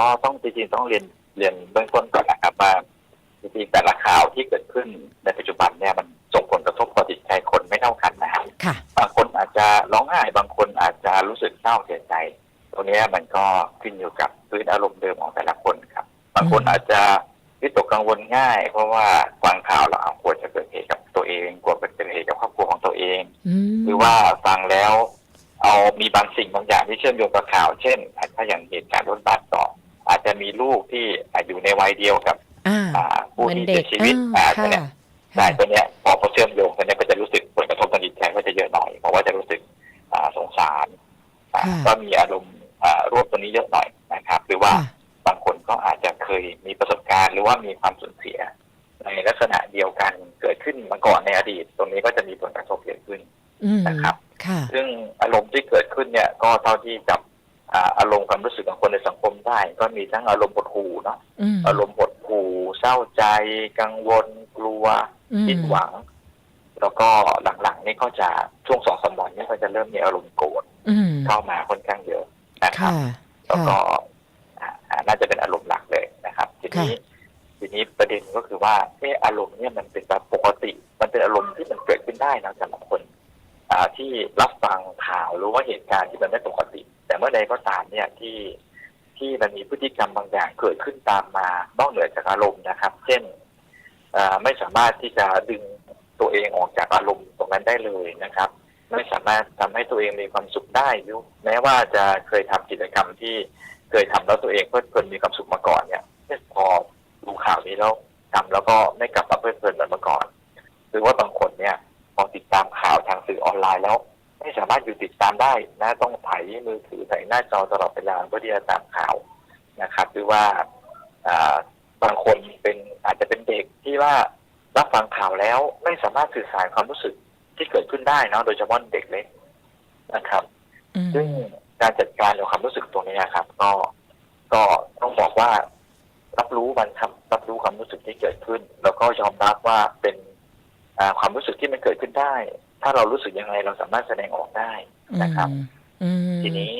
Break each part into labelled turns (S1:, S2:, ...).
S1: ก็ต้องจริงๆต้องเรียนเรียนเบื้องต้นก่อนนะครับว่าจริงๆแต่ละข่าวที่เกิดขึ้นในปัจจุบันเนี่ยมันส่งผลกระทบต่อจิตใจคนไม่เท่ากันนะครับ
S2: ค่ะ
S1: บางคนอาจจะร้องไห้บางคนอาจจะรู้สึกเศร้าเสียใจ ตรงเนี้ยมันก็ขึ้นอยู่กับพื้นอารมณ์เดิมของแต่ละคนครับ บางคน
S2: อืม
S1: อาจจะวิตกกังวลง่าย เพราะว่าฟังข่าวแล้วเอากลัวจะเกิดเหตุกับตัวเองกลัวจะเกิดเหตุกับครอบครัวของตัวเอง
S2: อืม
S1: หรือว่าฟังแล้ว เอามีบางสิ่งบางอย่างที่เชื่อมโยงกับข่าว เช่นถ้าอย่างเหตุการณ์รถบัสต่ออาจจะมี ลูกที่อยู่ในวัยเดียวกับ
S2: อ่า
S1: อ่าผู้
S2: เหมือน
S1: ที่
S2: เด็
S1: เสี
S2: ก
S1: ยชีวิต
S2: อ่า
S1: อ่าตัว
S2: ค่ะ
S1: เนี้ยใช่ตัวเนี้ยพอพอเชื่อมโยงตัวเนี้ยก็จะรู้สึกผลกระทบทางจิตใจก็จะเยอะหน่อยเพราะว่าจะรู้สึกอ่าสงสารอ่า
S2: ค่ะ
S1: ก็มีอารมณ์อ่าร่วมตัวนี้เยอะหน่อยนะครับ หรือว่า
S2: ค่ะ
S1: บางคนก็อาจจะเคยมีประสบการณ์ หรือว่ามีความสูญเสีย ในลักษณะเดียวกันเกิดขึ้นมาก่อนในอดีต ตรงนี้ก็จะมีผลกระทบเกิดขึ้น
S2: อืม
S1: นะครับ
S2: ค่ะ
S1: ซึ่งอารมณ์ที่เกิดขึ้นเนี่ยก็เท่าที่จับ อ่าอารมณ์ความรู้สึกของคนในสังคมได้ ก็มีทั้งอารมณ์หดหู่เนาะ
S2: อืม
S1: อารมณ์หดหู่เศร้าใจ กังวล กลัว
S2: อืม
S1: ผิดหวัง แล้วก็หลังๆนี่ก็จะช่วงสองสามวันนี้ก็จะเริ่มมีอารมณ์โกรธ
S2: อืม
S1: เข้ามาค่อนข้างเยอะนะครับ
S2: ค่ะ
S1: แล้ว
S2: ค่ะ
S1: ก็อ่าอ่าน่าจะเป็นอารมณ์หลักเลยนะครับ ทีนี้
S2: ค่ะ
S1: ทีนี้ประเด็นก็คือว่าเอออารมณ์เนี่ยมันเป็นแบบปกติ มันเป็นอารมณ์ที่มันเกิดขึ้นได้นะสำหรับคนอ่าที่รับฟังข่าวหรือว่าเหตุการณ์ที่มันไม่ปกติ แต่เมื่อใดก็ตามเนี่ยที่ที่มันมีพฤติกรรมบางอย่างเกิดขึ้นตามมานอกเหนือจากอารมณ์นะครับ เช่นไม่สามารถที่จะดึงตัวเองออกจากอารมณ์ตรงนั้นได้เลยนะครับ ไม่สามารถทำให้ตัวเองมีความสุขได้หรือแม้ว่าจะเคยทำกิจกรรมที่เคยทำแล้วตัวเองเพลิดเพลินมีความสุขมาก่อนเนี่ยพอดูข่าวนี้แล้วทำแล้วก็ไม่กลับมาเพลิดเพลินเหมือนเมื่อก่อน หรือว่าบางคนเนี่ยพอติดตามข่าวทางสื่อออนไลน์แล้ว ไม่สามารถอยู่ติดตามได้นะต้องถ่ายมือถือถ่ายหน้าจอตลอดเวลาเพื่อที่จะตามข่าวนะครับ หรือว่าอ่าบางคนเป็นอาจจะเป็นเด็กที่ว่ารับฟังข่าวแล้วไม่สามารถสื่อสารความรู้สึกที่เกิดขึ้นได้เนอะโดยเฉพาะเด็กเล็กนะครับ
S2: อืม
S1: ซึ่งการจัดการกับความรู้สึกตรงนี้ครับ ก็ก็ต้องบอกว่ารับรู้มันครับรับรู้ความรู้สึกที่เกิดขึ้น แล้วก็ยอมรับว่าเป็นอ่าความรู้สึกที่มันเกิดขึ้นได้ ถ้าเรารู้สึกยังไงเราสามารถแสดงออกได้นะครับ
S2: อืม
S1: ทีนี้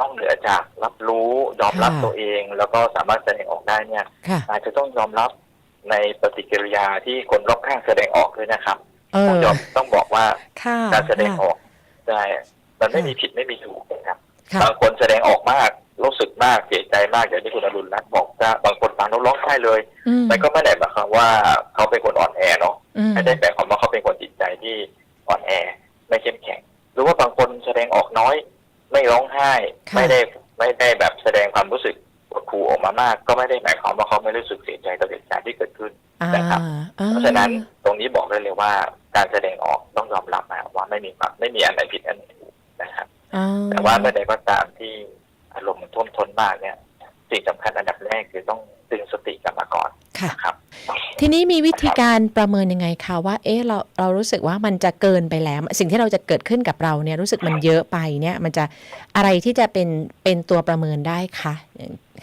S1: ต้องเหนือจากรับรู้ยอมรับ
S2: ค่ะ
S1: ตัวเอง แล้วก็สามารถแสดงออกได้เนี่ย
S2: ค่ะ
S1: อาจจะต้องยอมรับในปฏิกิริยาที่คนรอบข้างแสดงออกด้วยนะครับ
S2: เอ
S1: ต้อง
S2: อย
S1: อมต้องบอกว่า
S2: ค่ะ
S1: การแสดงอ
S2: ค่ะ
S1: อกได้มันไม่
S2: ค่ะ
S1: มีผิดไม่มีถูกนะครับ
S2: ค่ะ
S1: บางคนแสดงออกมากรู้สึกมากเสียใจมากอย่างที่คุณอรุณรัตน์บอกว่าบางคนฟังแล้วร้องไห้เลย
S2: อืม
S1: แต่ก็ไม่ได้หมายความว่าเขาเป็นคนอ่อนแอเนาะ
S2: อืม
S1: ไม่ได้หมายความว่าเขาเป็นคนจิตใจ ที่อ่อนแอไม่เข้มแข็ง หรือว่าบางคนแสดงออกน้อย ไม่ร้องไห้
S2: ค่ะ
S1: ไม่ได้ไม่ได้แบบแสดงความรู้สึกหดหู่ออกมามาก ก็ไม่ได้หมายความว่าเขาไม่รู้สึกเสียใจต่อเหตุการณ์ที่เกิดขึ้น
S2: อ่า
S1: นะครับ
S2: อ่า
S1: เพราะฉะนั้นตรงนี้บอกได้เลยว่าการแสดงออกต้องยอมรับนะว่าไม่มีความไม่มีอันไหนผิดอันไหนถูกนะครับ
S2: อ่
S1: แต่ว่าเมื่อใดก็ตามที่อารมณ์มันท่วมท้นมากเนี่ยสิ่งสำคัญอันดับแรกคือต้องดึง
S2: ทีนี้มีวิธีการประเมินยังไงคะว่า เอ๊ะเราเรารู้สึกว่ามันจะเกินไปแล้ว สิ่งที่เราจะเกิดขึ้นกับเราเนี่ยรู้สึกมันเยอะไปเนี่ยมันจะอะไรที่จะเป็นเป็นตัวประเมินได้คะ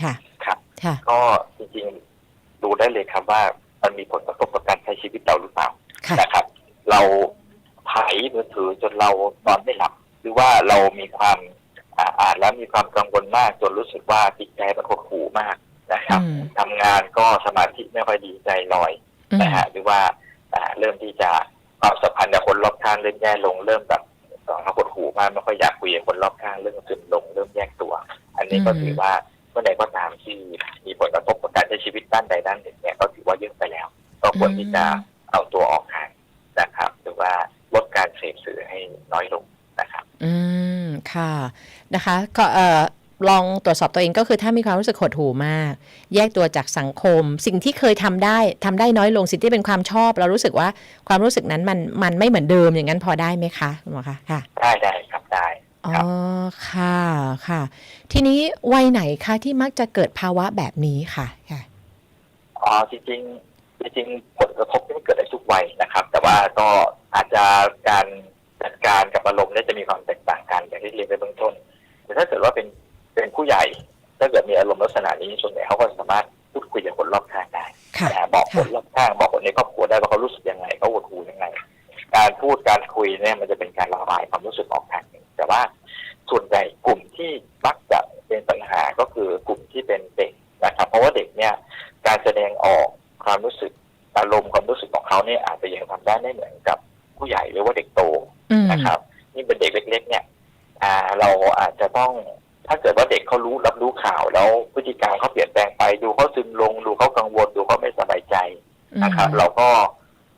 S2: ค่ะ
S1: ครับ
S2: ค่ะ
S1: ก็จริงๆดูได้เลยครับว่ามันมีผลกระทบกับการใช้ชีวิตเราหรือเปล่า
S2: ค่ะ
S1: นะครับ เราถ่ายมือถือจนเรานอนไม่หลับ หรือว่าเรามีความอ่าอ่านแล้วมีความกังวลมากจนรู้สึกว่าจิตใจมันหดหู่มาก นะครับ
S2: อืม
S1: ทำงานก็สมาธิไม่ค่อยดีใจลอย
S2: อืม
S1: นะฮะหรือว่าอ่าเริ่มที่จะความสัมพันธ์กับคนรอบข้างเริ่มแย่ลงเริ่มแบบเอ่อหดหูมากไม่ค่อยอยากคุยกับคนรอบข้างเริ่มซึมลงเริ่มแยกตัว อันนี้ก็ถือว่าเมื่อใดก็ตามที่มีผลกระทบกับการใช้ชีวิตด้านใดด้านหนึ่งเนี่ยก็ถือว่าเยอะไปแล้ว ก็ควรที่จะเอาตัวออกห่างนะครับ หรือว่าลดการเสพสื่อให้น้อยลงนะครับ
S2: อืมค่ะนะคะ ก็เอ่อ ลองตรวจสอบตัวเองก็คือถ้ามีความรู้สึกหดหู่มาก แยกตัวจากสังคม สิ่งที่เคยทำได้ทำได้น้อยลงสิ่งที่เป็นความชอบ เรารู้สึกว่าความรู้สึกนั้นมันมันไม่เหมือนเดิมอย่างนั้นพอได้ไหมคะคุณหมอคะค่ะ
S1: ได้ได้ครับได้
S2: อ๋อ
S1: ครับ
S2: ค่ะค่ะ ทีนี้วัยไหนคะที่มักจะเกิดภาวะแบบนี้ค่ะค่ะ
S1: อ๋อจริงๆจริงๆผลกระทบที่เกิดในทุกวัยนะครับ แต่ว่าก็อาจจะการจัดการกับอารมณ์เนี่ยจะมีความแตกต่างกันอย่างที่เรียนไปเบื้องต้นแต่ถ้าเกิดว่าเป็น เป็นผู้ใหญ่ถ้าเกิดมีอารมณ์ลักษณะนี้ส่วนใหญ่เขาก็สามารถพูดคุยกับคนรอบข้างได้
S2: ค่ะ
S1: นะฮะบอกคนรอบข้างบอกคนในครอบครัวได้ว่าเขารู้สึกยังไงเขาหดหู่ยังไง การพูดการคุยเนี่ยมันจะเป็นการระบายความรู้สึกออกทางหนึ่งแต่ว่าส่วนใหญ่กลุ่มที่มักจะเป็นปัญหาก็คือกลุ่มลุ่มที่เป็นเด็กนะครับ เพราะว่าเด็กเนี่ยการแสดงออกความรู้สึกอารมณ์ความรู้สึกของเขาเนี่ยอาจจะยังทำได้ไม่เหมือนกับผู้ใหญ่หรือว่าเด็กโต
S2: อืม
S1: นะครับนี่เป็นเด็กเล็ก ๆ เนี่ยอ่าเราอาจจะต้อง ถ้าเกิดว่าเด็กเขารู้รับรู้ข่าวแล้วพฤติกรรมเขาเปลี่ยนแปลงไปดูเขาซึมลงดูเขากังวลดูเขาไม่สบายใจนะครับ เราก็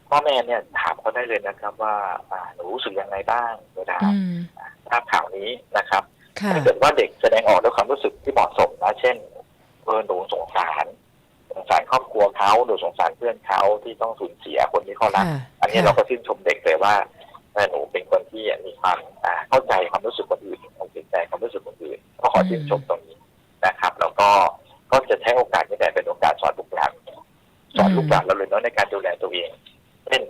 S1: พ่อแม่เนี่ยถามเขาได้เลยนะครับ ว่าอ่าหนูรู้สึกยังไงบ้างเวลา
S2: อืม
S1: ทราบข่าวนี้นะครับ
S2: ค่ะ
S1: ถ้าเกิดว่าเด็กแสดงออกด้วยความรู้สึกที่เหมาะสมนะเช่นเออหนูสงสารสงสารครอบครัวเขาหนูสงสารเพื่อนเขาที่ต้องสูญเสียคนที่เขารัก
S2: ค่ะ
S1: อันนี้
S2: ค่ะ
S1: เราก็ชื่นชมเด็กเลยว่าเออหนูเป็นคนที่มีความอ่าเข้าใจความรู้สึกคนอื่น เข้าใจความรู้สึกคนอื่นก็ขอชื่นชมตรงนี้นะครับ แล้วก็ก็จะใช้โอกาสนี้แหละเป็นโอกาสสอนลูกหลานสอนลูกหลานเราเลยเนาะในการดูแลตัวเองเช่น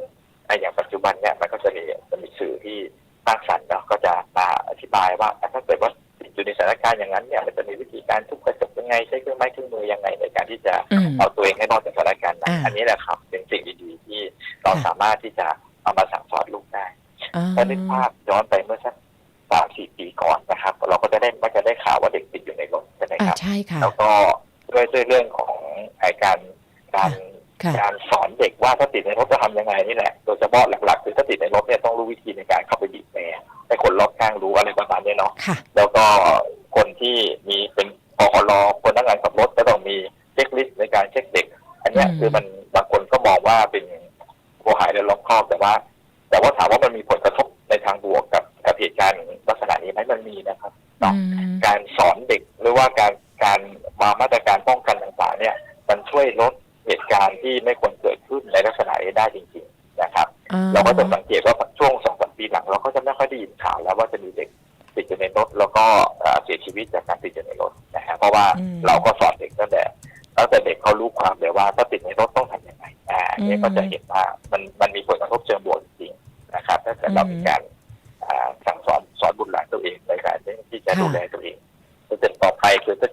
S1: อะอย่างปัจจุบันเนี่ยมันก็จะมีจะมีสื่อที่สร้างสรรค์เนาะก็จะมาอธิบายว่าอะถ้าเกิดว่าอยู่ในสถานการณ์อย่างนั้นเนี่ยมันจะมีวิธีการทุบกระจกยังไงใช้เครื่องไม้เครื่องมือยังไงในการที่จะ
S2: อืม
S1: เอาตัวเองให้รอดจากสถานการณ์นั้น
S2: อ่า
S1: อันนี้แหละครับเป็นสิ่งดีๆที่เรา
S2: ค่ะ
S1: สามารถที่จะเอามาสั่งสอนลูกได้
S2: อ๋อ
S1: ถ้านึกภาพย้อนไป อ่าครับใช่ค่ะ แล้วก็ด้วยด้วยเรื่องของไอการการ
S2: ค่ะ
S1: การสอนเด็กว่าถ้าติดในรถจะทำยังไงนี่แหละโดยเฉพาะหลักๆคือถ้าติดในรถเนี่ยต้องรู้วิธีในการเข้าไปบีบแตรให้คนรอบข้างรู้อะไรประมาณนี้เนาะ
S2: ค่ะ
S1: แล้วก็คนที่มีเป็นปอลคนนักงานขับรถก็ต้องมีเช็คลิสต์ในการเช็คเด็ก อันเนี้ย
S2: อืม
S1: คือมันบางคนก็มองว่าเป็นโวหายและล้อมครอบแต่ว่า แต่ว่าถามว่ามันมีผลกระทบในทางบวกกับกับเหตุการณ์ลักษณะนี้ไหมมันมีนะครับ
S2: อืม
S1: การสอนเด็กหรือว่าการการวางมาตรการป้องกันต่างๆ เนี่ย มันช่วยลดเหตุการณ์ที่ไม่ควรเกิดขึ้นในลักษณะนี้ได้จริง ๆ นะครับ
S2: อ่
S1: เราก็จะสังเกตว่าช่วงสองสามปีหลัง เราก็จะไม่ค่อยได้ยินข่าวแล้วว่าจะมีเด็กติดอยู่ในรถแล้วก็เอ่อเสียชีวิตจากการติดอยู่ในรถนะฮะเพราะว่า
S2: อืม
S1: เราก็สอนเด็กตั้งแต่ตั้งแต่เด็กเขารู้ความเลยว่าถ้าติดในรถต้องทำยังไงอ่าอันนี้
S2: อืม
S1: ก็จะเห็นว่ามันมันมีผลกระทบเชิงบวกจริงๆนะครับถ้าเกิดเรา
S2: อืม
S1: มีการ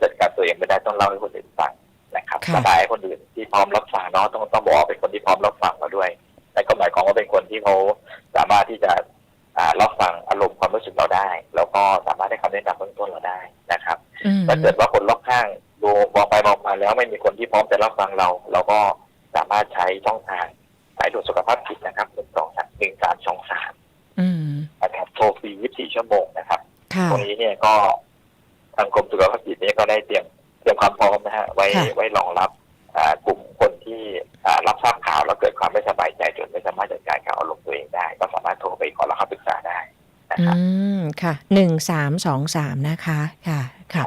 S1: จัดการตัวเองไม่ได้ต้องเล่าให้คนอื่นฟังนะครับ
S2: ค่ะ
S1: ระบายให้คนอื่นที่พร้อมรับฟังเนาะต้องต้องบอกว่าเป็นคนที่พร้อมรับฟังเราด้วยแต่ก็หมายความว่าเป็นคนที่เขาสามารถที่จะอ่ารับฟังอารมณ์ความรู้สึกเราได้ แล้วก็สามารถให้คำแนะนำเบื้องต้นเราได้นะครับ
S2: อืม
S1: ถ้าเกิดว่าคนรอบข้างดูมองไปมองมาแล้วไม่มีคนที่พร้อมจะรับฟังเรา เราก็สามารถใช้ช่องทางสายด่วนสุขภาพจิตนะครับหนึ่งสองสามหนึ่งสามสองสาม
S2: อืม
S1: นะครับโทรฟรี24 ชั่วโมงนะครับ
S2: ค่ะ
S1: ตรงนี้เนี่ยก็ทางกรมสุขภาพจิตเนี่ยก็ได้เตรียมเตรียมความพร้อมนะฮะไว้
S2: ค่ะ
S1: ไว้รองรับอ่ากลุ่มคนที่อ่ารับทราบข่าวแล้วเกิดความไม่สบายใจจนไม่สามารถจัดการกับอารมณ์ตัวเองได้ ก็สามารถโทรไปขอรับคำปรึกษาได้นะ
S2: อื
S1: ครับ
S2: มค่ะหนึ่งสามสองสามนะคะ ค่ะค่ะ